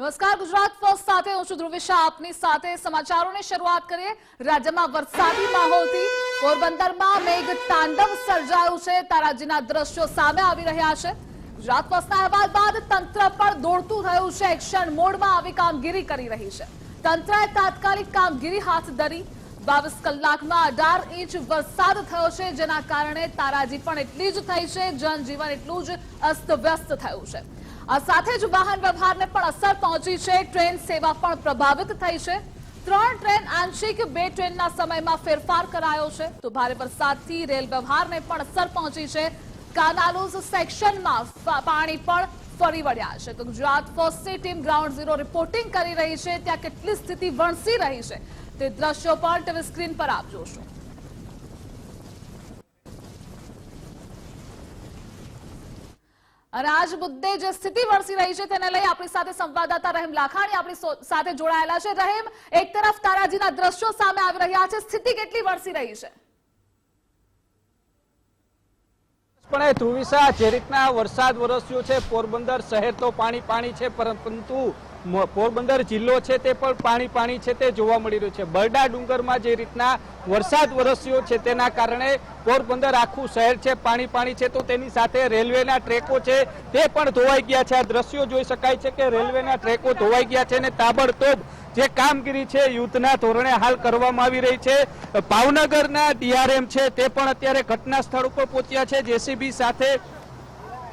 નમસ્કાર, ગુજરાત ફર્સ્ટ સાથે હું છું ધ્રુવિશા આપની સાથે સમાચારોની શરૂઆત કરીએ. રાજ્યમાં વરસાદી માહોલથી પોરબંદરમાં મેઘ તાંડવ સર્જાયું છે. તારાજીના દ્રશ્યો સામે આવી રહ્યા છે. ગુજરાત ફર્સ્ટના અહેવાલ બાદ તંત્ર પણ દોડતું થયું છે. એક્શન મોડમાં આવી કામગીરી કરી રહી છે. તંત્રએ તાત્કાલિક કામગીરી હાથ ધરી. બાવીસ કલાકમાં અઢાર ઇંચ વરસાદ થયો છે, જેના કારણે તારાજી પણ એટલી જ થઈ છે. જનજીવન એટલું જ અસ્તવ્યસ્ત થયું છે. સાથે જ વાહન વ્યવહારને પણ અસર પહોંચી છે. ટ્રેન સેવા પણ પ્રભાવિત થઈ છે. ત્રણ ટ્રેન આંશિક, બે ટ્રેનના સમયમાં ફેરફાર કરાયો છે. તો ભારે વરસાદથી રેલ વ્યવહારને પણ અસર પહોંચી છે. કાનાલુઝ સેક્શનમાં પાણી પણ ફરી વળ્યા છે. તો ગુજરાત ફર્સ્ટની ટીમ ગ્રાઉન્ડ ઝીરો રિપોર્ટિંગ કરી રહી છે. ત્યાં કેટલી સ્થિતિ વણસી રહી છે તે દ્રશ્યો પણ ટીવી સ્ક્રીન પર આપ જોશો. અને આજ મુદ્દે જે સ્થિતિ વરસી રહી છે તેને લઈ આપણી સાથે સંવાદદાતા રહીમ લાખાણી આપણી સાથે જોડાયેલા છે. રહીમ, એક તરફ તારાજીના દ્રશ્યો સામે આવી રહ્યા છે. સ્થિતિ કેટલી વરસી રહી છે? પણ ધ્રુવિસા જે રીતના વરસાદ વરસ્યો છે, પોરબંદર શહેર તો પાણી પાણી છે, પરંતુ પોરબંદર જિલ્લો છે તે પણ પાણી પાણી છે તે જોવા મળી રહ્યું છે. બરડા ડુંગરમાં જે રીતના વરસાદ વરસ્યો છે તેના કારણે પોરબંદર આખું શહેર છે, પાણી પાણી છે, તો તેની સાથે રેલવેના ટ્રેકો છે, તે પણ ધોવાઈ ગયા છે. આ દ્રશ્યો જોઈ શકાય છે કે રેલવેના ટ્રેકો ધોવાઈ ગયા છે અને તાબડતોબ જે કામગીરી છે, યુદ્ધના ધોરણે હાલ કરવામાં આવી રહી છે. ભાવનગરના ડીઆરએમ છે, તે પણ અત્યારે ઘટના સ્થળ ઉપર પહોંચ્યા છે. જેસીબી સાથે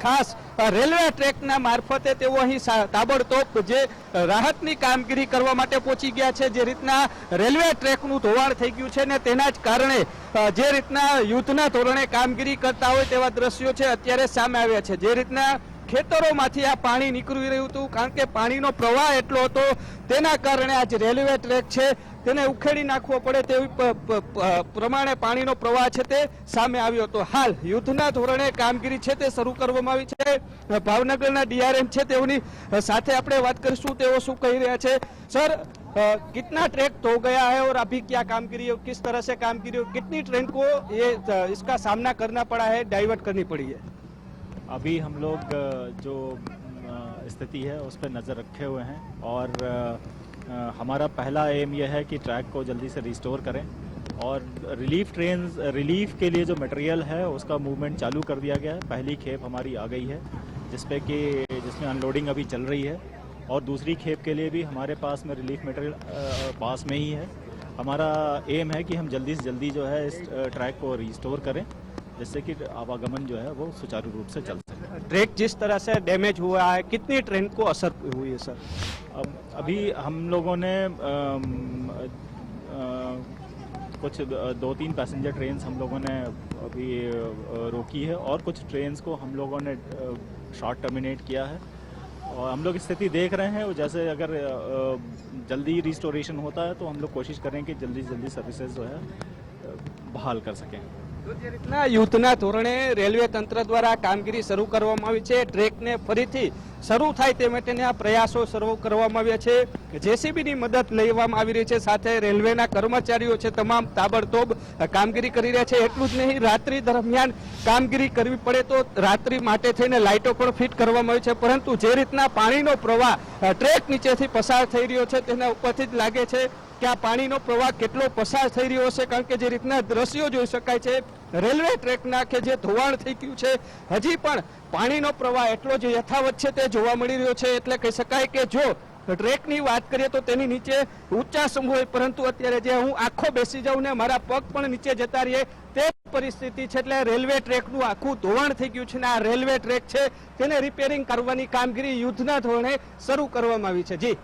ખાસ રેલવે ટ્રેકના મારફતે તેઓ અહીં તાબડતોબ જે રાહતની કામગીરી કરવા માટે પહોંચી ગયા છે, જે રીતના રેલવે ટ્રેકનું ધોવાણ થઈ ગયું છે ને તેના જ કારણે જે રીતના યુદ્ધના ધોરણે કામગીરી કરતા હોય તેવા દ્રશ્યો છે અત્યારે સામે આવ્યા છે. જે રીતના ખેતરોમાંથી આ પાણી નીકળી રહ્યું હતું, કારણ કે પાણીનો પ્રવાહ એટલો હતો, તેના કારણે આ જે રેલવે ટ્રેક છે તેને ઉખેડી નાખવો પડે તેવી પ- પ- પ- પ્રમાણે પાણીનો પ્રવાહ છે તે સામે આવ્યો હતો હાલ યુદ્ધના ધોરણે કામગીરી છે તે શરૂ કરવામાં આવી છે ભાવનગરના ડીઆરએમ છે તેઓની સાથે આપણે વાત કરીશું તેઓ શું કહી રહ્યા છે સર अ, कितना ट्रैक धो गया है और अभी क्या कामगिरी है किस तरह से कामगिरी है कितनी ट्रेन को ये अ, इसका सामना करना पड़ा है डाइवर्ट करनी पड़ी है अभी हम लोग अ, जो अ, स्थिति है उस पर नज़र रखे हुए हैं और अ, अ, हमारा पहला एम यह है कि ट्रैक को जल्दी से रिस्टोर करें और रिलीफ ट्रेन रिलीफ के लिए जो मटेरियल है, उसका मूवमेंट चालू कर दिया गया है। पहली खेप हमारी आ गई है, जिसपे कि, जिसमें अनलोडिंग अभी चल रही है और दूसरी खेप के लिए भी हमारे पास में रिलीफ मटेरियल पास में ही है। हमारा एम है कि हम जल्दी से जल्दी जो है इस ट्रैक को रिस्टोर करें, जिससे कि आवागमन जो है वो सुचारू रूप से चल सके। ट्रैक जिस तरह से डैमेज हुआ है, कितनी ट्रेन को असर हुई है सर अब, अभी हम लोगों ने कुछ दो तीन पैसेंजर ट्रेन्स हम लोगों ने अभी रोकी है और कुछ ट्रेन्स को हम लोगों ने शॉर्ट टर्मिनेट किया है। और हम लोग स्थिति देख रहे हैं, जैसे अगर जल्दी रिस्टोरेशन होता है तो हम लोग कोशिश करें कि जल्दी से जल्दी सर्विसेज़ जो है बहाल कर सकें। જે યુદ્ધના ધોરણે રેલવે તંત્ર દ્વારા કામગીરી શરૂ કરવામાં આવી છે. ટ્રેકને ફરીથી શરૂ થાય તે માટેના પ્રયાસો શરૂ કરવામાં આવ્યા છે. જેસીબીની મદદ લેવામાં આવી રહી છે. સાથે રેલવેના કર્મચારીઓ છે, તમામ તાબડતોબ કામગીરી કરી રહ્યા છે. એટલું જ નહીં, રાત્રિ દરમિયાન કામગીરી કરવી પડે તો રાત્રિ માટે થઈને લાઇટો પણ ફિટ કરવામાં આવી છે. પરંતુ જે રીતના પાણીનો પ્રવાહ ટ્રેક નીચેથી પસાર થઈ રહ્યો છે, તેના ઉપરથી જ લાગે છે કે આ પાણીનો પ્રવાહ કેટલો પસાર થઈ રહ્યો હશે? કારણ કે જે રીતના દ્રશ્યો જોઈ શકાય છે, રેલવે ટ્રેકના કે જે ધોવાણ થઈ ગયું છે, હજી પણ પાણીનો પ્રવાહ એટલો જ યથાવત છે તે જોવા મળી રહ્યો છે. એટલે કહી શકાય કે જો ટ્રેકની વાત કરીએ તો તેની નીચે સમૂહ હોય, પરંતુ અત્યારે જે હું આખો બેસી જાઉં ને મારા પગ પણ નીચે જતા રહીએ, તે પરિસ્થિતિ છે એટલે રેલવે ટ્રેકનું આખું ધોવાણ થઈ ગયું છે ને આ રેલવે ટ્રેક છે, તેને રિપેરિંગ કરવાની કામગીરી યુદ્ધના ધોરણે શરૂ કરવામાં આવી છે. જી.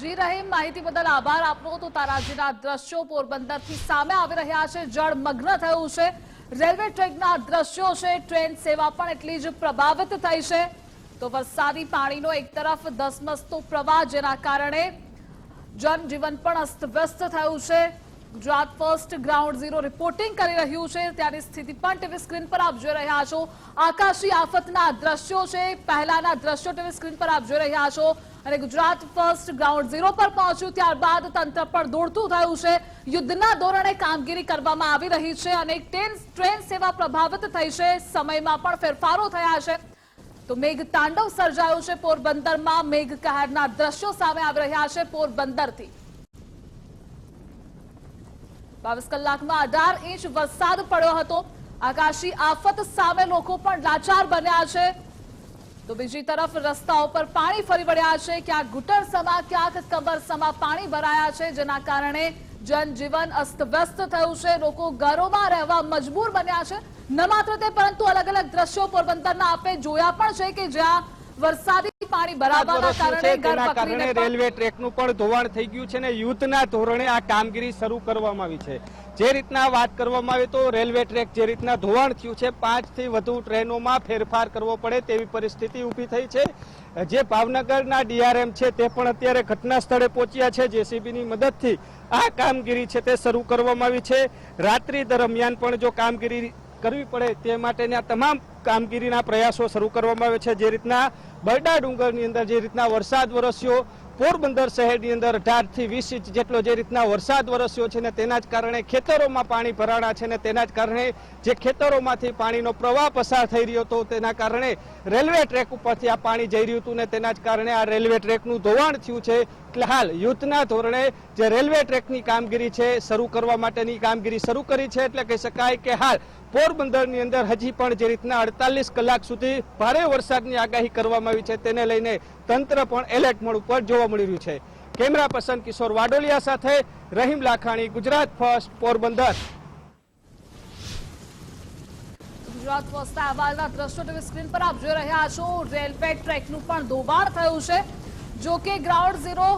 જી રહીમ, માહિતી બદલ આભાર આપનો. તો તારાજીના દ્રશ્યો પોરબંદરથી સામે આવી રહ્યા છે. જળમગ્ન થયું છે. રેલવે ટ્રેકના દ્રશ્યો છે. ટ્રેન સેવા પણ એટલી જ પ્રભાવિત થઈ છે. તો વરસાદી પાણીનો એક તરફ ધસમસતો પ્રવાહ, જેના કારણે જનજીવન પણ અસ્તવ્યસ્ત થયું છે. Gujarat first ground zero reporting કરી રહ્યું છે. ત્યારે સ્થિતિ પણ ટીવી સ્ક્રીન પર આપ જોઈ રહ્યા છો. આકાશી આફતના દ્રશ્યો છે. પહેલાના દ્રશ્યો ટીવી સ્ક્રીન પર આપ જોઈ રહ્યા છો. અને ગુજરાત ફર્સ્ટ ગ્રાઉન્ડ ઝીરો પર પહોંચ્યું. ત્યારબાદ તંત્ર પણ દોડતું થયું છે. યુદ્ધના ધોરણે કામગીરી કરવામાં આવી રહી છે અને ટ્રેન ટ્રેન સેવા પ્રભાવિત થઈ છે. સમયમાં પણ ફેરફારો થયા છે. તો મેઘ તાંડવ સર્જાયું છે પોરબંદરમાં. મેઘ કહેરના દ્રશ્યો સામે આવી રહ્યા છે પોરબંદરથી. બાવીસ કલાકમાં અઢાર ઇંચ વરસાદ પડ્યો હતો. આકાશી આફત સામે લોકો પણ લાચાર બન્યા છે. તો બીજી તરફ રસ્તાઓ પર પાણી ફરી વળ્યા છે. ક્યાંક ઘૂંટણસમા, ક્યાંક કમરસમા પાણી ભરાયા છે, જેના કારણે જનજીવન અસ્તવ્યસ્ત થયું છે. લોકો ઘરોમાં રહેવા મજબૂર બન્યા છે. ન માત્ર તે, પરંતુ અલગ અલગ દ્રશ્યો પોરબંદરના આપે જોયા પણ છે કે જ્યાં વરસાદી પાણી ભરાવાના કારણે રેલવે ટ્રેકનું પણ ધોવાણ થઈ ગયું છે ને યુદ્ધના ધોરણે આ કામગીરી શરૂ કરવામાં આવી છે. જે રીતના વાત કરવામાં આવે તો રેલવે ટ્રેક જે રીતના ધોવાણ થયું છે પાંચથી વધુ ટ્રેનોમાં ફેરફાર કરવો પડે તેવી પરિસ્થિતિ ઊભી થઈ છે. જે ભાવનગરના ડીઆરએમ છે તે પણ અત્યારે ઘટના સ્થળે પહોંચ્યા છે. જેસીબીની મદદથી આ કામગીરી છે તે શરૂ કરવામાં આવી છે. રાત્રિ દરમિયાન પણ જો કામગીરી કરવી પડે તે માટેના તમામ કામગીરીના પ્રયાસો શરૂ કરવામાં આવે છે. જે રીતના બરડા ડુંગરની અંદર જે રીતના વરસાદ વરસ્યો, પોરબંદર શહેરની અંદર અઢારથી વીસ ઇંચ જેટલો જે રીતના વરસાદ વરસ્યો છે ને તેના જ કારણે ખેતરોમાં પાણી ભરાણા છે ને તેના જ કારણે જે ખેતરોમાંથી પાણીનો પ્રવાહ પસાર થઈ રહ્યો હતો તેના કારણે રેલવે ટ્રેક ઉપરથી આ પાણી જઈ રહ્યું હતું ને તેના જ કારણે આ રેલવે ટ્રેકનું ધોવાણ થયું છે. એટલે હાલ યુદ્ધના ધોરણે જે રેલવે ટ્રેકની કામગીરી છે, શરૂ કરવા માટેની કામગીરી શરૂ કરી છે. એટલે કહી શકાય કે હાલ પોરબંદરની અંદર હજી પણ જે રીતના અડતાલીસ કલાક સુધી ભારે વરસાદની આગાહી કરવામાં આવી છે, તેને લઈને તંત્ર પણ એલર્ટ મોડ ઉપર જોવા મળી રહ્યું છે. કેમેરા પર્સન કિશોર વાડોલિયા સાથે રહીમ લાખાણી, ગુજરાત ફર્સ્ટ પોરબંદર. ગુજરાત ફર્સ્ટ અહેવાલના દ્રશ્યો ટીવી સ્ક્રીન પર આપ જોઈ રહ્યા છો. રેલવે ટ્રેકનું પણ દોબાર થયું છે. જો કે ગ્રાઉન્ડ ઝીરો